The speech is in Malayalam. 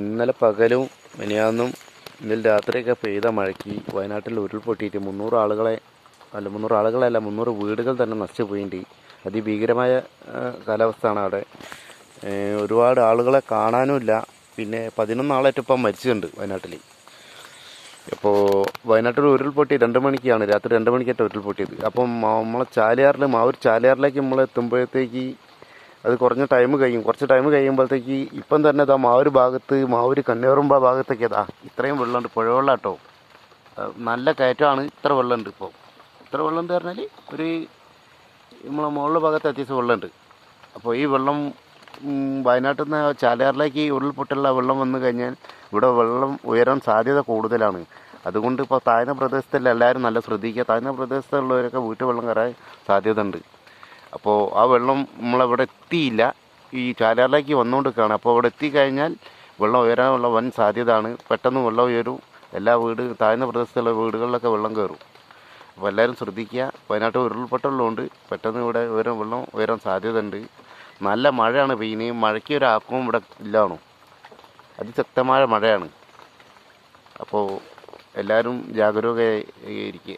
ഇന്നലെ പകലും മിനിയാന്നും ഇന്നലെ രാത്രിയൊക്കെ പെയ്ത മഴയ്ക്ക് വയനാട്ടിൽ ഉരുൾപൊട്ടിയിട്ട് മുന്നൂറ് ആളുകളെ അല്ല മുന്നൂറ് ആളുകളല്ല മുന്നൂറ് വീടുകൾ തന്നെ നശിച്ചു അതിഭീകരമായ കാലാവസ്ഥയാണ് അവിടെ. ഒരുപാട് ആളുകളെ കാണാനുമില്ല. പിന്നെ പതിനൊന്നാളായിട്ട് ഇപ്പം മരിച്ചിട്ടുണ്ട് വയനാട്ടിൽ ഇപ്പോൾ വയനാട്ടിൽ ഉരുൾപൊട്ടി രണ്ട് മണിക്കാണ് രാത്രി രണ്ട് മണിക്കായിട്ട് ഉരുൾപൊട്ടിയത്. അപ്പം നമ്മളെ ചാലിയാറിൽ മാവൂർ ചാലിയാറിലേക്ക് നമ്മൾ എത്തുമ്പോഴത്തേക്ക് അത് കുറഞ്ഞ ടൈം കഴിയും. കുറച്ച് ടൈം കഴിയുമ്പോഴത്തേക്ക് ഇപ്പം തന്നെ ഇതാ മാവൂർ ഭാഗത്ത് മാവൂർ കന്നേറുമ്പ ഭാഗത്തേക്ക് ഇതാ ഇത്രയും വെള്ളമുണ്ട്. പുഴവെള്ളം കേട്ടോ നല്ല കയറ്റമാണ്. ഇത്ര വെള്ളമുണ്ട് ഇപ്പോൾ ഇത്ര വെള്ളം എന്ന് പറഞ്ഞാൽ ഒരു നമ്മളെ മുകളിലെ ഭാഗത്ത് അത്യാവശ്യം വെള്ളമുണ്ട്. അപ്പോൾ ഈ വെള്ളം വയനാട്ടിൽ നിന്ന് ചാലയാറിലേക്ക് ഉരുൾപൊട്ടുള്ള വെള്ളം വന്നു കഴിഞ്ഞാൽ ഇവിടെ വെള്ളം ഉയരാൻ സാധ്യത കൂടുതലാണ്. അതുകൊണ്ട് ഇപ്പോൾ താഴ്ന്ന പ്രദേശത്തുള്ള എല്ലാവരും നല്ല ശ്രദ്ധിക്കുക. താഴ്ന്ന പ്രദേശത്തുള്ളവരൊക്കെ വീട്ടു വെള്ളം കയറാൻ സാധ്യത ഉണ്ട് അപ്പോൾ ആ വെള്ളം നമ്മളവിടെ എത്തിയില്ല. ഈ ചാലാറിലേക്ക് വന്നുകൊണ്ടിരിക്കുകയാണ്. അപ്പോൾ അവിടെ എത്തിക്കഴിഞ്ഞാൽ വെള്ളം ഉയരാനുള്ള വൻ സാധ്യതയാണ്. പെട്ടെന്ന് വെള്ളം ഉയരും. എല്ലാ വീട് താഴ്ന്ന പ്രദേശത്തുള്ള വീടുകളിലൊക്കെ വെള്ളം കയറും. അപ്പോൾ എല്ലാവരും ശ്രദ്ധിക്കുക. വയനാട്ടിൽ ഉരുൾപൊട്ടലുള്ളതുകൊണ്ട് പെട്ടെന്ന് ഇവിടെ ഉയരം വെള്ളം ഉയരാൻ സാധ്യത ഉണ്ട് നല്ല മഴയാണ്. പെയ്യുന്നത് മഴയ്ക്ക് ഒരു ആക്കവും ഇവിടെ ഇല്ലാണോ? അതിശക്തമായ മഴയാണ്. അപ്പോൾ എല്ലാവരും ജാഗരൂകയായിരിക്കുക